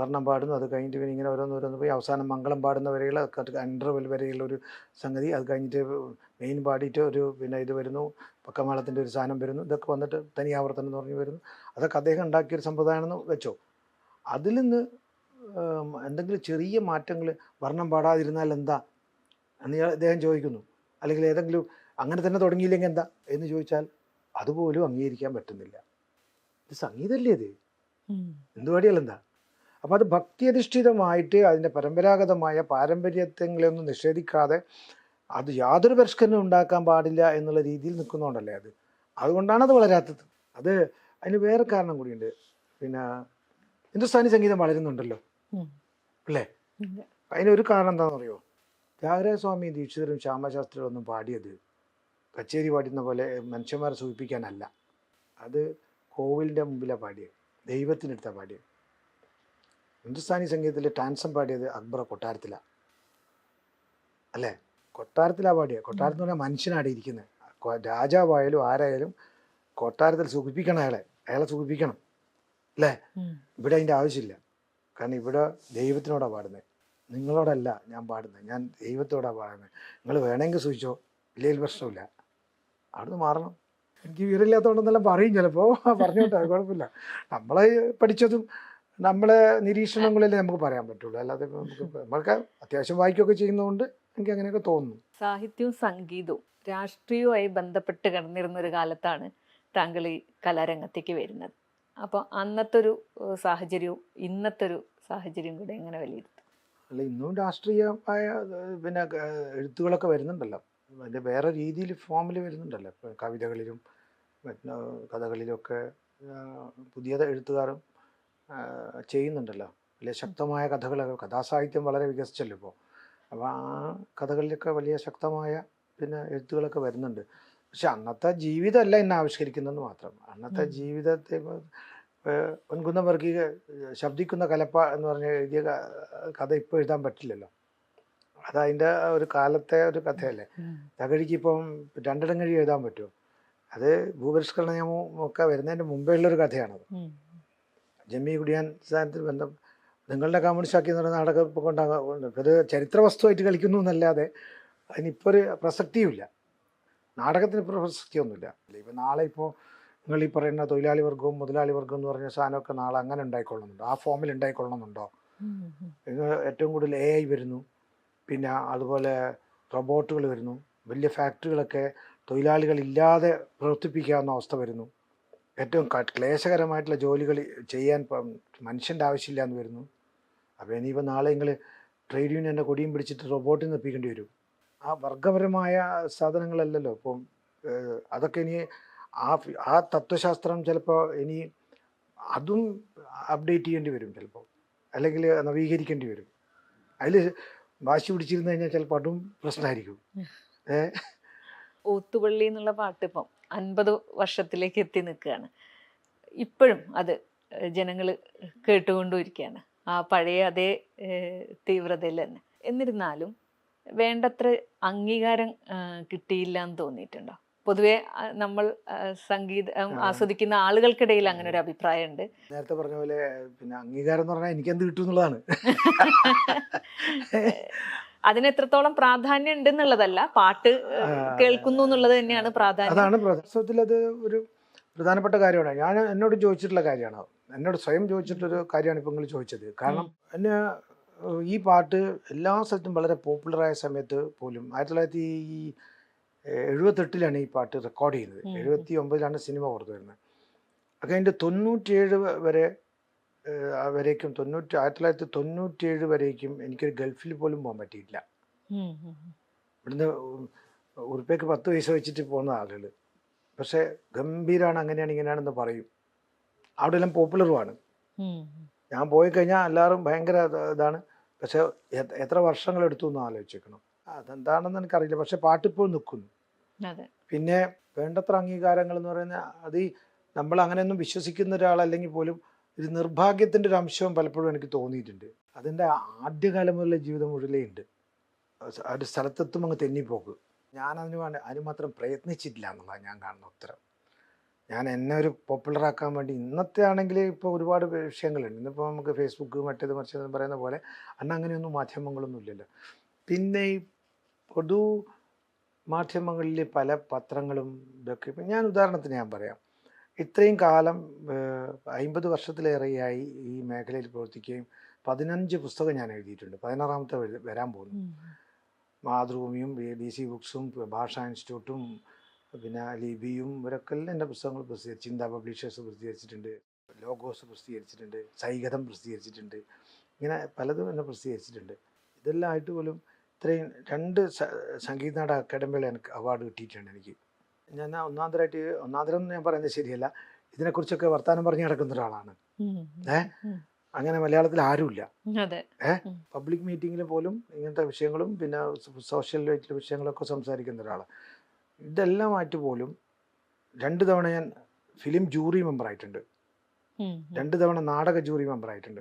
[SPEAKER 1] വർണം പാടുന്നു അത് കഴിഞ്ഞിട്ട് പിന്നെ ഇങ്ങനെ ഓരോന്നോരോന്ന് ഓരോന്ന് പോയി അവസാനം മംഗളം പാടുന്ന വരെയുള്ള ഇന്റർവെൽ വരെയുള്ള ഒരു സംഗതി അത് കഴിഞ്ഞിട്ട് മെയിൻ പാടിയിട്ട് ഒരു പിന്നെ ഇത് വരുന്നു പക്കമാളത്തിന്റെ ഒരു സാധനം വരുന്നു ഇതൊക്കെ വന്നിട്ട് തനി ആവർത്തനം എന്ന് പറഞ്ഞ് വരുന്നു. അതൊക്കെ അദ്ദേഹം ഉണ്ടാക്കിയൊരു സമ്പ്രദായമാണെന്ന് വെച്ചോ. അതിൽ നിന്ന് എന്തെങ്കിലും ചെറിയ മാറ്റങ്ങൾ വർണം പാടാതിരുന്നാൽ എന്താ എന്ന് അദ്ദേഹം ചോദിക്കുന്നു. അല്ലെങ്കിൽ ഏതെങ്കിലും അങ്ങനെ തന്നെ തുടങ്ങിയില്ലെങ്കിൽ എന്താ എന്ന് ചോദിച്ചാൽ അതുപോലും അംഗീകരിക്കാൻ പറ്റുന്നില്ല. ഇത് സംഗീതമല്ലേ ഇത്?
[SPEAKER 2] ഉം.
[SPEAKER 1] എന്താ അപ്പം അത് ഭക്തിയധിഷ്ഠിതമായിട്ട് അതിന്റെ പരമ്പരാഗതമായ പാരമ്പര്യത്തെങ്കിലൊന്നും നിഷേധിക്കാതെ അത് യാതൊരു പരിഷ്കരണം ഉണ്ടാക്കാൻ പാടില്ല എന്നുള്ള രീതിയിൽ നിൽക്കുന്നതുകൊണ്ടല്ലേ അത്. അതുകൊണ്ടാണ് അത് വളരാത്തത്. അത് അതിന് വേറെ കാരണം കൂടിയുണ്ട്. പിന്നെ ഹിന്ദുസ്ഥാനി സംഗീതം വളരുന്നുണ്ടല്ലോ. അല്ലേ. അതിനൊരു കാരണം എന്താണെന്ന് അറിയോ ത്യാഗരാജസ്വാമി ദീക്ഷിതരും ശ്യാമശാസ്ത്രിയും ഒന്നും പാടിയത് കച്ചേരി പാടുന്ന പോലെ മനുഷ്യന്മാരെ സൂചിപ്പിക്കാനല്ല. അത് കോവിലിന്റെ മുമ്പിലാണ് പാടിയത് ദൈവത്തിനടുത്താണ് പാടിയത് ഹിന്ദുസ്ഥാനി സംഗീതത്തിൽ ടാൻസം പാടിയത് അക്ബറ കൊട്ടാരത്തിലാണ് അല്ലേ? കൊട്ടാരത്തിലാണ് പാടിയ. കൊട്ടാരത്തിൽ പറഞ്ഞാൽ മനുഷ്യനാണ് ഇരിക്കുന്നത് രാജാവായാലും ആരായാലും കൊട്ടാരത്തിൽ സുഖിപ്പിക്കണം അയാളെ. അയാളെ സുഖിപ്പിക്കണം. അല്ലേ? ഇവിടെ അതിന്റെ ആവശ്യമില്ല. കാരണം ഇവിടെ ദൈവത്തിനോടാണ് പാടുന്നത് നിങ്ങളോടല്ല ഞാൻ പാടുന്നത് ഞാൻ ദൈവത്തോടാണ് പാടുന്നത് നിങ്ങൾ വേണമെങ്കിൽ സൂചിച്ചോ. ഇല്ലെങ്കിൽ പ്രശ്നമില്ല അവിടുന്ന് മാറണം. എനിക്ക് വീറില്ലാത്തതുകൊണ്ടെന്നെല്ലാം പറയും ചിലപ്പോൾ പറഞ്ഞോട്ടെ കുഴപ്പമില്ല. നമ്മളെ പഠിച്ചതും നമ്മളെ നിരീക്ഷണങ്ങളിലേ നമുക്ക് പറയാൻ പറ്റുള്ളൂ. അല്ലാതെ നമുക്ക് നമ്മൾക്ക് അത്യാവശ്യം വായിക്കുകയൊക്കെ ചെയ്യുന്നതുകൊണ്ട് എനിക്ക് അങ്ങനെയൊക്കെ തോന്നുന്നു.
[SPEAKER 2] സാഹിത്യവും സംഗീതവും രാഷ്ട്രീയവുമായി ബന്ധപ്പെട്ട് കിടന്നിരുന്ന ഒരു കാലത്താണ് താങ്കൾ ഈ കലാരംഗത്തേക്ക് വരുന്നത്. അപ്പോൾ അന്നത്തെ ഒരു സാഹചര്യവും ഇന്നത്തെ ഒരു സാഹചര്യവും കൂടെ എങ്ങനെ വിലയിരുത്തും?
[SPEAKER 1] അല്ല ഇന്നും രാഷ്ട്രീയമായ പിന്നെ എഴുത്തുകളൊക്കെ വരുന്നുണ്ടല്ലോ. അതിന്റെ വേറെ രീതിയിൽ ഫോമിൽ വരുന്നുണ്ടല്ലോ. ഇപ്പൊ കവിതകളിലും മറ്റു കഥകളിലൊക്കെ ഏഹ്, പുതിയ എഴുത്തുകാരും ചെയ്യുന്നുണ്ടല്ലോ. വലിയ ശക്തമായ കഥകളൊക്കെ കഥാസാഹിത്യം വളരെ വികസിച്ചല്ലോ ഇപ്പോൾ. അപ്പോൾ ആ കഥകളിലൊക്കെ വലിയ ശക്തമായ പിന്നെ എഴുത്തുകളൊക്കെ വരുന്നുണ്ട്. പക്ഷെ അന്നത്തെ ജീവിതമല്ല എന്നെ ആവിഷ്കരിക്കുന്നതെന്ന് മാത്രം. അന്നത്തെ ജീവിതത്തെ പൊൻകുന്ന വർഗീക ശബ്ദിക്കുന്ന കലപ്പ എന്ന് പറഞ്ഞ എഴുതിയ കഥ ഇപ്പോൾ എഴുതാൻ പറ്റില്ലല്ലോ. അത് അതതിന്റെ ഒരു കാലത്തെ ഒരു കഥയല്ലേ. തകഴിക്ക് ഇപ്പം രണ്ടിടം കഴി എഴുതാൻ പറ്റുമോ അത് ഭൂപരിഷ്കരണ നിയമവും ഒക്കെ വരുന്നതിന്റെ മുമ്പേ ഉള്ളൊരു കഥയാണത് ജമ്മി കുടിയാൻ സ്ഥാനത്തിൽ ബന്ധം നിങ്ങളുടെ കമ്മ്യൂണിസ്റ്റ് ഷാക്കി എന്ന് പറയുന്ന നാടകം ഇപ്പോൾ കൊണ്ടാകും അത് ചരിത്ര വസ്തുവായിട്ട് കളിക്കുന്നു എന്നല്ലാതെ അതിനിപ്പോൾ ഒരു പ്രസക്തിയുമില്ല. നാടകത്തിന് ഇപ്പോൾ പ്രസക്തിയൊന്നുമില്ല. ഇപ്പം നാളെ ഇപ്പോൾ നിങ്ങൾ ഈ പറയുന്ന തൊഴിലാളി വർഗവും മുതലാളി വർഗം എന്ന് പറഞ്ഞ സാധനമൊക്കെ നാളെ അങ്ങനെ ഉണ്ടായിക്കൊള്ളുന്നുണ്ടോ? ആ ഫോമിൽ ഉണ്ടായിക്കൊള്ളണമെന്നുണ്ടോ ഏറ്റവും കൂടുതൽ എ ഐ വരുന്നു. പിന്നെ അതുപോലെ റോബോട്ടുകൾ വരുന്നു. വലിയ ഫാക്ടറികളൊക്കെ തൊഴിലാളികളില്ലാതെ പ്രവർത്തിപ്പിക്കാവുന്ന അവസ്ഥ വരുന്നു. ഏറ്റവും ക്ലേശകരമായിട്ടുള്ള ജോലികൾ ചെയ്യാൻ മനുഷ്യന്റെ ആവശ്യമില്ല എന്ന് വരുന്നു. അപ്പോൾ ഇനിയിപ്പോൾ നാളെ നിങ്ങൾ ട്രേഡ് യൂണിയന്റെ കൊടിയും പിടിച്ചിട്ട് റോബോട്ടിൽ നിന്ന് എപ്പിക്കേണ്ടി വരും. ആ വർഗപരമായ സാധനങ്ങളല്ലല്ലോ ഇപ്പം അതൊക്കെ ഇനി ആ ആ തത്വശാസ്ത്രം ചിലപ്പോൾ ഇനി അതും അപ്ഡേറ്റ് ചെയ്യേണ്ടി വരും ചിലപ്പോൾ അല്ലെങ്കിൽ നവീകരിക്കേണ്ടി വരും. അതിൽ വാശി പിടിച്ചിരുന്നു കഴിഞ്ഞാൽ ചിലപ്പോൾ അതും പ്രശ്നമായിരിക്കും ഏ
[SPEAKER 2] ഊത്തുപള്ളി എന്നുള്ള പാട്ട് ഇപ്പം അൻപത് വർഷത്തിലേക്ക് എത്തി നിൽക്കുകയാണ്. ഇപ്പോഴും അത് ജനങ്ങൾ കേട്ടുകൊണ്ടിരിക്കുകയാണ് ആ പഴയ അതേ തീവ്രതയിൽ തന്നെ. എന്നിരുന്നാലും വേണ്ടത്ര അംഗീകാരം കിട്ടിയില്ല എന്ന് തോന്നിയിട്ടുണ്ടോ? പൊതുവെ നമ്മൾ സംഗീതം. ആസ്വദിക്കുന്ന ആളുകൾക്കിടയിൽ അങ്ങനെ ഒരു അഭിപ്രായം ഉണ്ട്
[SPEAKER 1] നേരത്തെ പറഞ്ഞ പോലെ പിന്നെ അംഗീകാരം എന്ന് പറഞ്ഞാൽ എനിക്ക് എന്ത് കിട്ടും എന്നുള്ളതാണ്.
[SPEAKER 2] അതിന് എത്രത്തോളം പ്രാധാന്യം ഉണ്ട് എന്നുള്ളതല്ല പാട്ട് കേൾക്കുന്നു എന്നുള്ളത് തന്നെയാണ് പ്രാധാന്യം.
[SPEAKER 1] അതാണ് പ്രധാനത്തിൽ അത് ഒരു പ്രധാനപ്പെട്ട കാര്യമാണ്. ഞാൻ എന്നോട് ചോദിച്ചിട്ടുള്ള കാര്യമാണ് എന്നോട് സ്വയം ചോദിച്ചിട്ടൊരു കാര്യമാണ് ഇപ്പം നിങ്ങൾ ചോദിച്ചത്. കാരണം എന്നെ ഈ പാട്ട് എല്ലാ സ്ഥലത്തും വളരെ പോപ്പുലറായ സമയത്ത് പോലും ആയിരത്തി തൊള്ളായിരത്തി ഈ എഴുപത്തെട്ടിലാണ് ഈ പാട്ട് റെക്കോർഡ് ചെയ്യുന്നത്. എഴുപത്തി ഒമ്പതിലാണ് സിനിമ പുറത്തു വരുന്നത്. അപ്പം അതിന്റെ തൊണ്ണൂറ്റിയേഴ് വരെ വരേക്കും തൊണ്ണൂറ്റി ആയിരത്തി തൊള്ളായിരത്തി തൊണ്ണൂറ്റിയേഴ് വരേക്കും എനിക്കൊരു ഗൾഫിൽ പോലും പോകാൻ
[SPEAKER 2] ഉം.
[SPEAKER 1] ഇവിടുന്ന് ഉറുപ്പേക്ക് പത്ത് പൈസ വെച്ചിട്ട് പോകുന്ന ആളുകൾ പക്ഷേ ഗംഭീരമാണ് അങ്ങനെയാണ് ഇങ്ങനെയാണെന്ന് പറയും. അവിടെ എല്ലാം പോപ്പുലറുമാണ്. ഞാൻ പോയി കഴിഞ്ഞാൽ എല്ലാവരും ഭയങ്കര ഇത് ഇതാണ്. പക്ഷെ എത്ര വർഷങ്ങൾ എടുത്തു എന്ന് ആലോചിക്കണം. അതെന്താണെന്ന് എനിക്കറിയില്ല. പക്ഷെ പാട്ടിപ്പോൾ നിൽക്കുന്നു. പിന്നെ വേണ്ടത്ര അംഗീകാരങ്ങൾ എന്ന് പറയുന്നത് അത് ഈ നമ്മൾ അങ്ങനെയൊന്നും വിശ്വസിക്കുന്ന ഒരാളല്ലെങ്കിൽ പോലും ഒരു നിർഭാഗ്യത്തിന്റെ ഒരു അംശവും പലപ്പോഴും എനിക്ക് തോന്നിയിട്ടുണ്ട്. അതിന്റെ ആദ്യകാലം മുതലുള്ള ജീവിതം മുഴുവേ ഉണ്ട്. ഒരു സ്ഥലത്തെത്തും അങ്ങ് തെന്നിപ്പോക്ക്. ഞാൻ അതിന് വേണ്ടി അതിന് മാത്രം പ്രയത്നിച്ചിട്ടില്ല എന്നുള്ളതാണ് ഞാൻ കാണുന്ന ഉത്തരം. ഞാൻ എന്നെ ഒരു പോപ്പുലർ ആക്കാൻ വേണ്ടി ഇന്നത്തെ ആണെങ്കിൽ ഇപ്പോൾ ഒരുപാട് വിഷയങ്ങളുണ്ട്. ഇന്നിപ്പോൾ നമുക്ക് ഫേസ്ബുക്ക് മറ്റേത് മറിച്ചതെന്ന് പറയുന്ന പോലെ അന്ന് അങ്ങനെയൊന്നും മാധ്യമങ്ങളൊന്നും ഇല്ലല്ലോ. പിന്നെ ഈ പൊതു മാധ്യമങ്ങളിൽ പല പത്രങ്ങളും ഇതൊക്കെ ഇപ്പം ഞാൻ ഉദാഹരണത്തിന് ഞാൻ പറയാം. ഇത്രയും കാലം അമ്പത് വർഷത്തിലേറെയായി ഈ മേഖലയിൽ പ്രവർത്തിക്കുകയും പതിനഞ്ച് പുസ്തകം ഞാൻ എഴുതിയിട്ടുണ്ട്. പതിനാറാമത്തെ വരു- വരാൻ പോകുന്നു. മാതൃഭൂമിയും ഡി സി ബുക്സും ഭാഷാ ഇൻസ്റ്റിറ്റ്യൂട്ടും പിന്നെ ലിബിയും ഇവരൊക്കെ എല്ലാം എന്റെ പുസ്തകങ്ങൾ പ്രസിദ്ധീകരിച്ചു ചിന്ത പബ്ലിഷേഴ്സ് പ്രസിദ്ധീകരിച്ചിട്ടുണ്ട് ലോഗോസ് പ്രസിദ്ധീകരിച്ചിട്ടുണ്ട് സൈഗതം പ്രസിദ്ധീകരിച്ചിട്ടുണ്ട് ഇങ്ങനെ പലതും എന്നെ പ്രസിദ്ധീകരിച്ചിട്ടുണ്ട്. ഇതെല്ലാം ആയിട്ട് പോലും ഇത്രയും രണ്ട് സംഗീത നാടക അക്കാദമികൾ എനിക്ക് അവാർഡ് കിട്ടിയിട്ടുണ്ട് എനിക്ക്. ഞാൻ ഒന്നാന്തരമായിട്ട് ഒന്നാന്തരം എന്ന് ഞാൻ പറയുന്നത് ശരിയല്ല ഇതിനെക്കുറിച്ചൊക്കെ വർത്തമാനം പറഞ്ഞു നടക്കുന്ന ഒരാളാണ്. ഏ? അങ്ങനെ മലയാളത്തിൽ ആരുമില്ല.
[SPEAKER 2] അതെ.
[SPEAKER 1] പബ്ലിക് മീറ്റിങ്ങിൽ പോലും ഇങ്ങനത്തെ വിഷയങ്ങളും പിന്നെ സോഷ്യൽ ആയിട്ടുള്ള വിഷയങ്ങളൊക്കെ സംസാരിക്കുന്ന ഒരാളാണ്. ഇതെല്ലാമായിട്ട് പോലും രണ്ട് തവണ ഞാൻ ഫിലിം ജൂറി
[SPEAKER 2] മെമ്പർ ആയിട്ടുണ്ട്.
[SPEAKER 1] രണ്ടു തവണ നാടക ജൂറി മെമ്പർ ആയിട്ടുണ്ട്.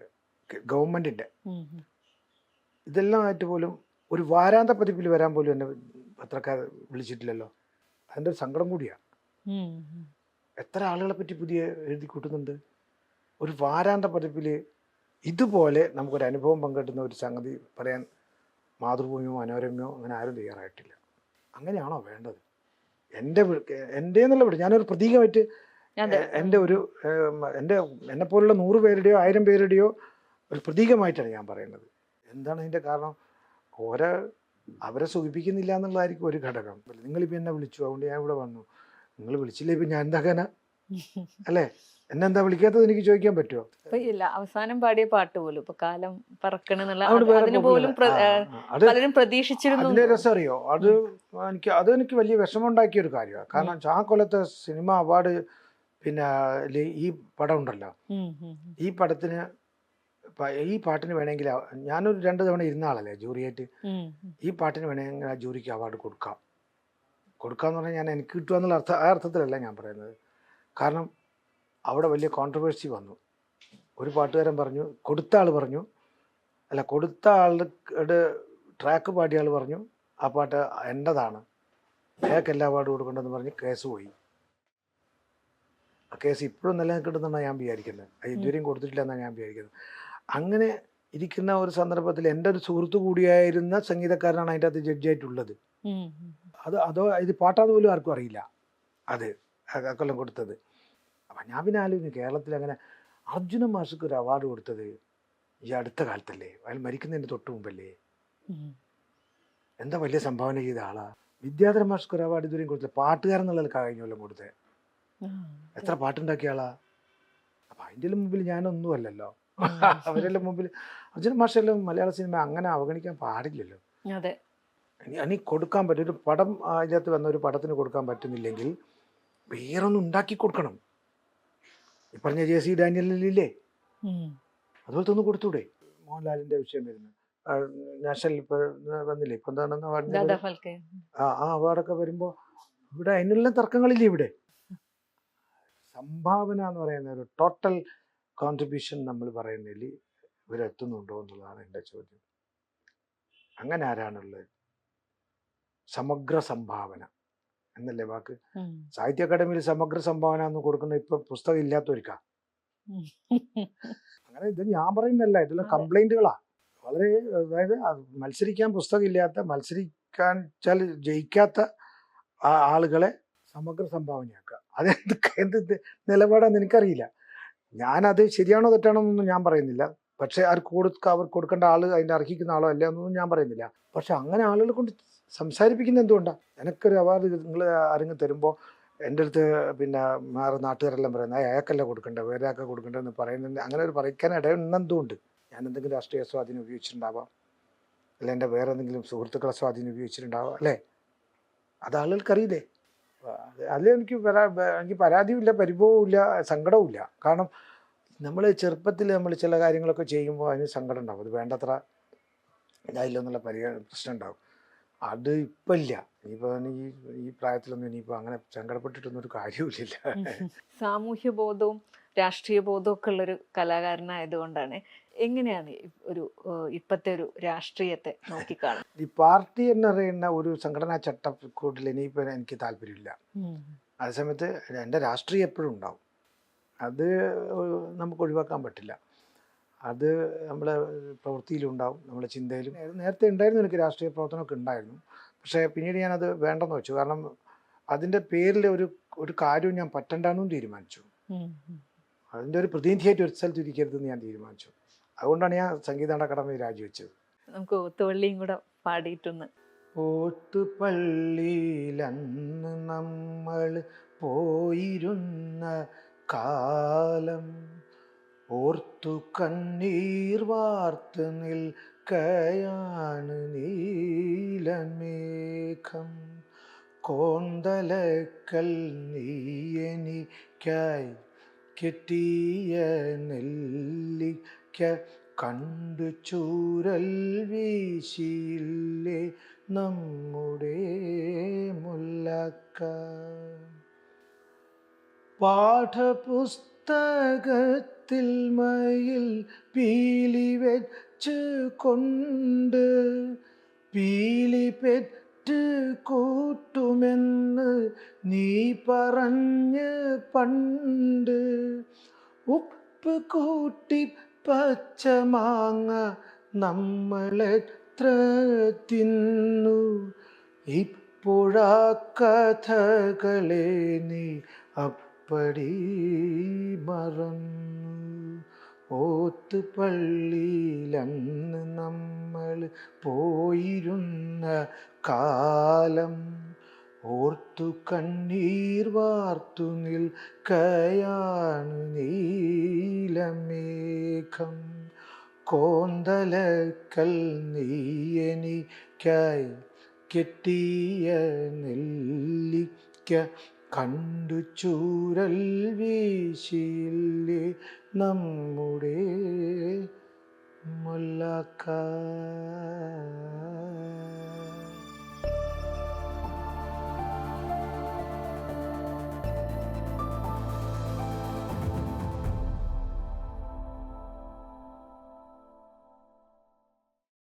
[SPEAKER 2] ഗവൺമെന്റിന്റെ. ഇതെല്ലാം
[SPEAKER 1] ആയിട്ട് പോലും ഒരു വാരാന്ത പതിപ്പിൽ വരാൻ പോലും എന്നെ പത്രക്കാർ വിളിച്ചിട്ടില്ലല്ലോ. അതിന്റെ ഒരു സങ്കടം കൂടിയാണ്. എത്ര ആളുകളെ പറ്റി പുതിയ എഴുതി കൂട്ടുന്നുണ്ട്? ഒരു വാരാന്ത പതിപ്പിൽ ഇതുപോലെ നമുക്കൊരു അനുഭവം പങ്കിട്ടുന്ന ഒരു സംഗതി പറയാൻ മാതൃഭൂമിയോ മനോരമയോ അങ്ങനെ ആരും തയ്യാറായിട്ടില്ല. അങ്ങനെയാണോ വേണ്ടത്? എന്റെ എന്റെ എന്നുള്ള വീട് ഞാനൊരു പ്രതീകമായിട്ട് എന്റെ ഒരു എന്റെ എന്നെ പോലുള്ള നൂറ് പേരുടെയോ ആയിരം പേരുടെയോ ഒരു പ്രതീകമായിട്ടാണ് ഞാൻ പറയുന്നത്. എന്താണ് അതിന്റെ കാരണം? ഓരോ അവരെ സുഖിപ്പിക്കുന്നില്ല എന്നുള്ളതായിരിക്കും ഒരു ഘടകം. നിങ്ങളിപ്പോൾ എന്നെ വിളിച്ചു അതുകൊണ്ട് ഞാൻ ഇവിടെ വന്നു. നിങ്ങൾ വിളിച്ചില്ലേ ഇപ്പം ഞാൻ എന്താക്കാനാ അല്ലേ? എന്നെ എന്താ വിളിക്കാത്തത് എനിക്ക് ചോദിക്കാൻ പറ്റുമോ
[SPEAKER 2] ഇല്ല അവസാനം പാടിയ പാട്ട് പോലും ഇപ്പൊ കാലം പറക്കണെന്നുള്ള. പോലും പലരും പ്രതീക്ഷിച്ചിരുന്നു.
[SPEAKER 1] അതിന്റെ രസം അറിയോ അത് എനിക്ക് അത് എനിക്ക് വലിയ വിഷമമുണ്ടാക്കിയ ഒരു കാര്യമാണ്. കാരണം ആ കൊല്ലത്തെ സിനിമ അവാർഡ് പിന്നെ ഈ പടം ഉണ്ടല്ലോ. ഈ പടത്തിന് ഈ പാട്ടിന് വേണമെങ്കിൽ ഞാനൊരു രണ്ട് തവണ ഇരുന്ന ആളല്ലേ ജൂറിയായിട്ട്. ഈ പാട്ടിന് വേണമെങ്കിൽ ആ ജൂറിക്ക് അവാർഡ് കൊടുക്കാം. കൊടുക്കാന്ന് പറഞ്ഞാൽ ഞാൻ എനിക്ക് കിട്ടുക എന്നുള്ള അർത്ഥ ആ അർത്ഥത്തിലല്ല ഞാൻ പറയുന്നത്. കാരണം അവിടെ വലിയ കോൺട്രവേഴ്സി വന്നു. ഒരു പാട്ടുകാരൻ പറഞ്ഞു കൊടുത്ത ആൾ പറഞ്ഞു. അല്ല കൊടുത്ത ആളുടെ ട്രാക്ക് പാടിയ ആൾ പറഞ്ഞു. ആ പാട്ട് എന്റെതാണ് അയാൾക്ക് എല്ലാ അവാർഡ് കൊടുക്കണ്ടെന്ന് പറഞ്ഞ് കേസ് പോയി. ആ കേസ് ഇപ്പോഴും നിലനിൽക്കുന്നുണ്ടെന്നാണ് ഞാൻ വിചാരിക്കുന്നത് അത് ഇതുവരെയും കൊടുത്തിട്ടില്ല എന്നാണ് ഞാൻ വിചാരിക്കുന്നത് അങ്ങനെ ഇരിക്കുന്ന ഒരു സന്ദർഭത്തിൽ എന്റെ ഒരു സുഹൃത്തു കൂടിയായിരുന്ന സംഗീതക്കാരനാണ് അതിന്റെ അകത്ത് ജഡ്ജായിട്ടുള്ളത്. അത് അതോ ഇത് പാട്ടാന്ന് പോലും ആർക്കും അറിയില്ല. അത് കൊല്ലം കൊടുത്തത്. അപ്പം ഞാൻ പിന്നെ ആലോചിക്കും കേരളത്തിൽ അങ്ങനെ അർജുന മാഷക്ക് ഒരു അവാർഡ് കൊടുത്തത് ഈ അടുത്ത കാലത്തല്ലേ? അയാൾ മരിക്കുന്നതിന്റെ തൊട്ട് മുമ്പല്ലേ? എന്താ വലിയ സംഭാവന ചെയ്ത ആളാ? വിദ്യാധര മാഷ്ക്ക് ഒരു അവാർഡ് ഇതുവരെയും കൊടുത്തില്ല. പാട്ടുകാരൻ എന്നുള്ള കഴിഞ്ഞ കൊല്ലം കൊടുത്തത്. എത്ര പാട്ടുണ്ടാക്കിയ ആളാ? അപ്പം അതിന്റെ മുമ്പിൽ ഞാനൊന്നും അല്ലല്ലോ. അവരെല്ലാം മുമ്പിൽ അർജുന മാഷെല്ലാം മലയാള സിനിമ അങ്ങനെ അവഗണിക്കാൻ പാടില്ലല്ലോ.
[SPEAKER 2] അതെ.
[SPEAKER 1] ഇനി കൊടുക്കാൻ പറ്റും. ഒരു പടം അതിനകത്ത് വന്ന ഒരു പടത്തിന് കൊടുക്കാൻ പറ്റുന്നില്ലെങ്കിൽ വേറൊന്നും ഉണ്ടാക്കി കൊടുക്കണം. ഈ പറഞ്ഞ ജെ സി ഡാനിയലില്ലേ
[SPEAKER 2] അതുപോലെ
[SPEAKER 1] അതുപോലത്തെ ഒന്ന് കൊടുത്തൂടെ? മോഹൻലാലിന്റെ വിഷയം വരുന്നു. ആ, നാഷണൽ ഇപ്പൊ വന്നില്ലേ? ഇപ്പൊ എന്താണെന്ന് പറഞ്ഞത്? ആ ആ അവാർഡൊക്കെ വരുമ്പോ ഇവിടെ അതിനെല്ലാം തർക്കങ്ങളില്ലേ ഇവിടെ? സംഭാവന എന്ന് പറയുന്ന ഒരു ടോട്ടൽ കോൺട്രിബ്യൂഷൻ നമ്മൾ പറയുന്നതിൽ ഇവരെത്തുന്നുണ്ടോ എന്നുള്ളതാണ് എന്റെ ചോദ്യം. അങ്ങനെ ആരാണുള്ളത്? സമഗ്ര സംഭാവന. എന്നല്ലേ വാക്ക്? സാഹിത്യ അക്കാദമിയിൽ സമഗ്ര സംഭാവന എന്ന് കൊടുക്കുന്ന ഇപ്പൊ പുസ്തകം ഇല്ലാത്തവർക്കാ. അങ്ങനെ ഇത് ഞാൻ പറയുന്നല്ല ഇതെല്ലാം. കംപ്ലൈന്റുകളാ വളരെ അതായത് മത്സരിക്കാൻ മത്സരിക്കാൻ പുസ്തകമില്ലാത്ത മത്സരിക്കാൻ വെച്ചാൽ ജയിക്കാത്ത ആളുകളെ സമഗ്ര സംഭാവനയാക്കുക. അതെന്ത് എന്ത് നിലപാടാന്ന് എനിക്കറിയില്ല. ഞാനത് ശരിയാണോ തെറ്റാണോ എന്നൊന്നും ഞാൻ പറയുന്നില്ല. പക്ഷെ ആർക്ക് കൊടുക്ക അവർ കൊടുക്കേണ്ട ആൾ അതിന്റെ അർഹിക്കുന്ന ആളോ അല്ല എന്നൊന്നും ഞാൻ പറയുന്നില്ല. പക്ഷെ അങ്ങനെ ആളുകളെ കൊണ്ട് സംസാരിപ്പിക്കുന്നത് എന്തുകൊണ്ടാണ് എനിക്കൊരു അവാർഡ് നിങ്ങൾ ആരെങ്കിലും തരുമ്പോൾ എന്റെ അടുത്ത് പിന്നെ വേറെ നാട്ടുകാരെല്ലാം പറയുന്നത് "ആ, അയാൾക്കല്ല കൊടുക്കണ്ടേ? വേറെ ആൾക്കാ കൊടുക്കണ്ടെന്ന് പറയുന്നത് അങ്ങനെ ഒരു പറയിക്കാൻ ഇടയുണ്ടെന്തുകൊണ്ട് ഞാൻ എന്തെങ്കിലും രാഷ്ട്രീയ സ്വാധീനം ഉപയോഗിച്ചിട്ടുണ്ടാവാം. അല്ല? എന്റെ വേറെ എന്തെങ്കിലും സുഹൃത്തുക്കളെ സ്വാധീനം ഉപയോഗിച്ചിട്ടുണ്ടാവാം. അല്ലേ? അത് ആളുകൾക്കറിയില്ലേ? അത് അതിൽ എനിക്ക് എനിക്ക് പരാതിയുമില്ല പരിഭവവും ഇല്ല സങ്കടവും ഇല്ല കാരണം നമ്മൾ ചെറുപ്പത്തിൽ നമ്മൾ ചില കാര്യങ്ങളൊക്കെ ചെയ്യുമ്പോൾ അതിന് സങ്കടം ഉണ്ടാവും. അത് വേണ്ടത്ര ഇതായില്ല എന്നുള്ള പരിഹാര പ്രശ്നം ഉണ്ടാവും. അത് ഇപ്പം ഇല്ല ഇനിയിപ്പോൾ ഈ ഈ പ്രായത്തിലൊന്നും ഇനിയിപ്പോൾ അങ്ങനെ സങ്കടപ്പെട്ടിട്ടൊന്നും ഒരു കാര്യമില്ല
[SPEAKER 2] സാമൂഹ്യ ബോധവും രാഷ്ട്രീയ ബോധവും ഒക്കെ ഉള്ളൊരു കലാകാരനായതുകൊണ്ടാണ്. എങ്ങനെയാണ് ഒരു ഇപ്പത്തെ ഒരു രാഷ്ട്രീയത്തെ നോക്കിക്കാണുന്നത്?
[SPEAKER 1] ഈ പാർട്ടി എന്നറിയുന്ന പറയുന്ന ഒരു സംഘടനാ ചട്ടക്കൂട്ടിൽ ഇനിയിപ്പോൾ എനിക്ക് താല്പര്യമില്ല. അതേസമയത്ത് എന്റെ രാഷ്ട്രീയം എപ്പോഴും ഉണ്ടാവും. അത് നമുക്ക് ഒഴിവാക്കാൻ പറ്റില്ല. അത് നമ്മളെ പ്രവൃത്തിയിലും ഉണ്ടാവും നമ്മുടെ ചിന്തയിലും നേരത്തെ ഉണ്ടായിരുന്നു എനിക്ക് രാഷ്ട്രീയ പ്രവർത്തനമൊക്കെ ഉണ്ടായിരുന്നു. പക്ഷേ പിന്നീട് ഞാനത് വേണ്ടെന്ന് വെച്ചു. കാരണം അതിന്റെ പേരിൽ ഒരു ഒരു കാര്യവും ഞാൻ പറ്റണ്ടെന്നും തീരുമാനിച്ചു. അതിന്റെ ഒരു പ്രതിനിധിയായിട്ട് ഒരു സ്ഥലത്ത് ഇരിക്കരുതെന്ന് ഞാൻ തീരുമാനിച്ചു. അതുകൊണ്ടാണ് ഞാൻ സംഗീത അക്കാദമി രാജിവെച്ചത്.
[SPEAKER 2] നമുക്ക് ഒത്തുപള്ളിയും കൂടെ പാടിയിട്ടൊന്ന്.
[SPEAKER 1] ഓത്തുപള്ളിയിലന്ന് നമ്മൾ പോയിരുന്ന കാലം ഓർത്തു കണ്ണീർ വാർത്ത് നിൽക്കയാണ് നീലമേഘം. കോന്തലക്കൽ നീയനിക്കായി കെട്ടിയ നെല്ലിക്ക കണ്ടു ചൂരൽ വീശിയില്ലേ നമ്മുടെ മുല്ലക്ക. പാഠപുസ്തകത്തിൽ മയിൽ പീലി വെച്ച് കൊണ്ട് പീലി പെറ്റ് കൂട്ടുമെന്ന് നീ പറഞ്ഞ് പണ്ട്. ഉപ്പ് കൂട്ടി പച്ചമാങ്ങ നമ്മളെത്ര തിന്നു. ഇപ്പോഴാ കഥകളെ നീ അപ്പടി മറന്നു. ഓത്തുപള്ളിയിലന്ന് നമ്മൾ പോയിരുന്ന കാലം ഓർത്തു കണ്ണീർ വാർത്തു നിൽക്കയാണ് നീലമേഘം. കോന്തലക്കൽ നീയനിക്കായി കെട്ടിയ നെല്ലിക്ക കണ്ടു ചൂരൽ വീശിയില്ലേ നമ്മുടെ മുല്ലക്ക?